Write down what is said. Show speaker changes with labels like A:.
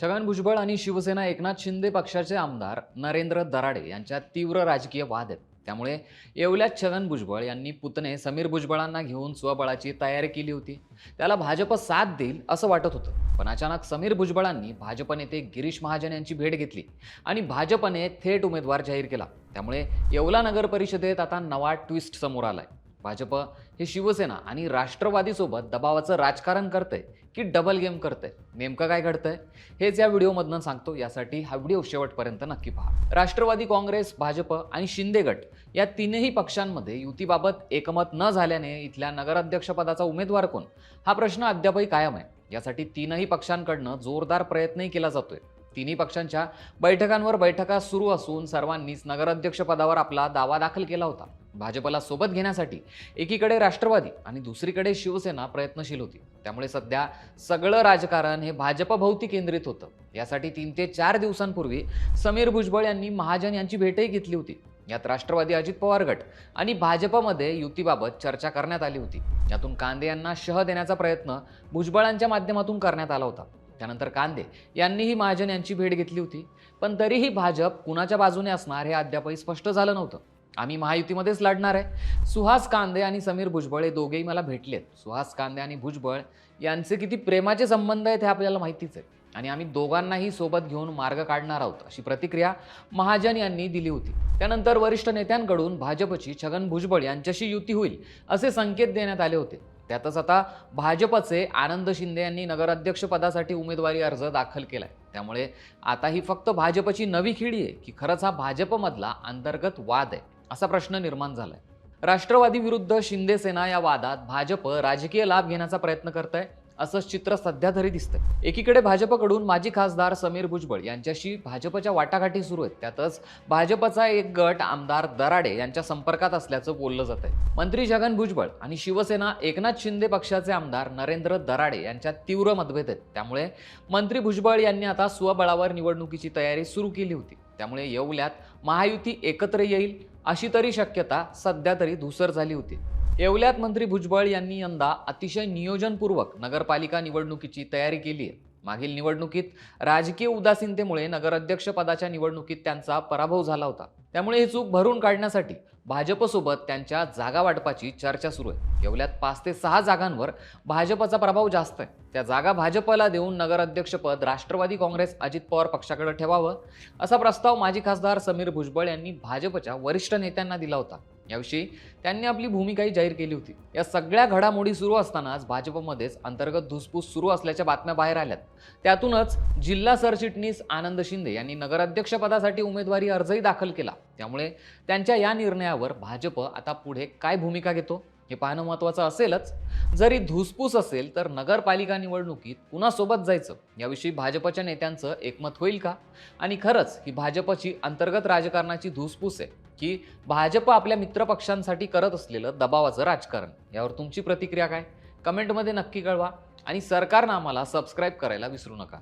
A: छगन भुजबळ आणि शिवसेना एकनाथ शिंदे पक्षाचे आमदार नरेंद्र दराडे यांच्यात तीव्र राजकीय वाद आहेत. त्यामुळे येवल्यात छगन भुजबळ यांनी पुतणे समीर भुजबळांना घेऊन स्वबळाची तयारी केली होती. त्याला भाजप साथ देईल असं वाटत होतं. पण अचानक समीर भुजबळांनी भाजप नेते गिरीश महाजन यांची भेट घेतली आणि भाजपने थेट उमेदवार जाहीर केला. त्यामुळे येवला नगर परिषदेत आता नवा ट्विस्ट समोर आलाय. भाजप हे शिवसेना आणि राष्ट्रवादीसोबत दबावाचं राजकारण करतंय की डबल गेम करतंय. नेमकं काय घडतंय? हेच या व्हिडिओमधनं सांगतो. यासाठी हा व्हिडिओ शेवटपर्यंत नक्की पहा. राष्ट्रवादी काँग्रेस भाजप आणि शिंदे गट या तीनही पक्षांमध्ये युतीबाबत एकमत न झाल्याने इथल्या नगराध्यक्षपदाचा उमेदवार कोण? हा प्रश्न अद्यापही कायम आहे. यासाठी तीनही पक्षांकडनं जोरदार प्रयत्नही केला जातोय. तिन्ही पक्षांच्या बैठकांवर बैठका सुरू असून सर्वांनीच नगराध्यक्षपदावर आपला दावा दाखल केला होता. भाजपला सोबत घेण्यासाठी एकीकडे राष्ट्रवादी आणि दुसरीकडे शिवसेना प्रयत्नशील होती. त्यामुळे सध्या सगळं राजकारण हे भाजपभोवती केंद्रित होतं. यासाठी तीन ते चार दिवसांपूर्वी समीर भुजबळ यांनी महाजन यांची भेटही घेतली होती. यात राष्ट्रवादी अजित पवार गट आणि भाजपमध्ये युतीबाबत चर्चा करण्यात आली होती. यातून कांदे यांना शह देण्याचा प्रयत्न भुजबळांच्या माध्यमातून करण्यात आला होता. त्यानंतर कांदे यांनीही महाजन यांची भेट घेतली होती. पण तरीही भाजप कुणाच्या बाजूने असणार हे अद्यापही स्पष्ट झालं नव्हतं. आम्ही महायुतीमध्येच लढणार आहे. सुहास कांदे आणि समीर भुजबळ हे दोघेही मला भेटलेत. सुहास कांदे आणि भुजबळ यांचे किती प्रेमाचे संबंध आहेत हे आपल्याला माहितीच आहे. आणि आम्ही दोघांनाही सोबत घेऊन मार्ग काढणार आहोत अशी प्रतिक्रिया महाजन यांनी दिली होती. त्यानंतर वरिष्ठ नेत्यांकडून भाजपची छगन भुजबळ यांच्याशी युती होईल असे संकेत देण्यात आले होते. त्यातच आता भाजपचे आनंद शिंदे यांनी नगराध्यक्षपदासाठी उमेदवारी अर्ज दाखल केला आहे त्यामुळे आता ही फक्त भाजपची नवी खिडी आहे की खरंच हा भाजपमधला अंतर्गत वाद आहे. असा प्रश्न निर्माण झालाय. राष्ट्रवादी विरुद्ध शिंदे सेना या वादात भाजप राजकीय लाभ घेण्याचा प्रयत्न करत आहे असं चित्र सध्या तरी दिसतंय. एकीकडे भाजपकडून माजी खासदार समीर भुजबळ यांच्याशी भाजपच्या वाटाघाटी सुरू आहेत. त्यातच भाजपचा एक गट आमदार दराडे यांच्या संपर्कात असल्याचं बोललं जात आहे मंत्री छगन भुजबळ आणि शिवसेना एकनाथ शिंदे पक्षाचे आमदार नरेंद्र दराडे यांच्यात तीव्र मतभेद आहेत. त्यामुळे मंत्री भुजबळ यांनी आता स्वबळावर निवडणुकीची तयारी सुरू केली होती. त्यामुळे येवल्यात महायुती एकत्र येईल अशी तरी शक्यता सध्या तरी धुसर झाली होती. येवल्यात मंत्री भुजबळ यांनी यंदा अतिशय नियोजनपूर्वक नगरपालिका निवडणुकीची तयारी केली आहे. मागील निवडणुकीत राजकीय उदासीनतेमुळे नगराध्यक्षपदाच्या निवडणुकीत त्यांचा पराभव झाला होता. त्यामुळे ही चूक भरून काढण्यासाठी भाजपसोबत त्यांच्या जागा वाटपाची चर्चा सुरू आहे. येवल्यात पाच ते सहा जागांवर भाजपचा प्रभाव जास्त आहे. त्या जागा भाजपला देऊन नगराध्यक्षपद राष्ट्रवादी काँग्रेस अजित पवार पक्षाकडे ठेवावं असा प्रस्ताव माजी खासदार समीर भुजबळ यांनी भाजपच्या वरिष्ठ नेत्यांना दिला होता. याविषयी त्यांनी आपली भूमिकाही जाहीर केली होती. या सगळ्या घडामोडी सुरू असतानाच भाजपमध्येच अंतर्गत धुसफूस सुरू असल्याच्या बातम्या बाहेर आल्यात. त्यातूनच जिल्हा सरचिटणीस आनंद शिंदे यांनी नगराध्यक्षपदासाठी उमेदवारी अर्जही दाखल केला. त्यामुळे त्यांच्या या निर्णयावर भाजप आता पुढे काय भूमिका घेतो? हे पाहणं महत्त्वाचं असेलच. जरी धुसफूस असेल तर नगरपालिका निवडणुकीत कुणासोबत जायचं? याविषयी भाजपच्या नेत्यांचं एकमत होईल का? आणि खरंच ही भाजपची अंतर्गत राजकारणाची धुसफूस आहे की भाजप आपल्या मित्रपक्षांसाठी करत असलेलं दबावाचं राजकारण? यावर तुमची प्रतिक्रिया काय? कमेंटमध्ये नक्की कळवा आणि सरकारनं आम्हाला सबस्क्राईब करायला विसरू नका.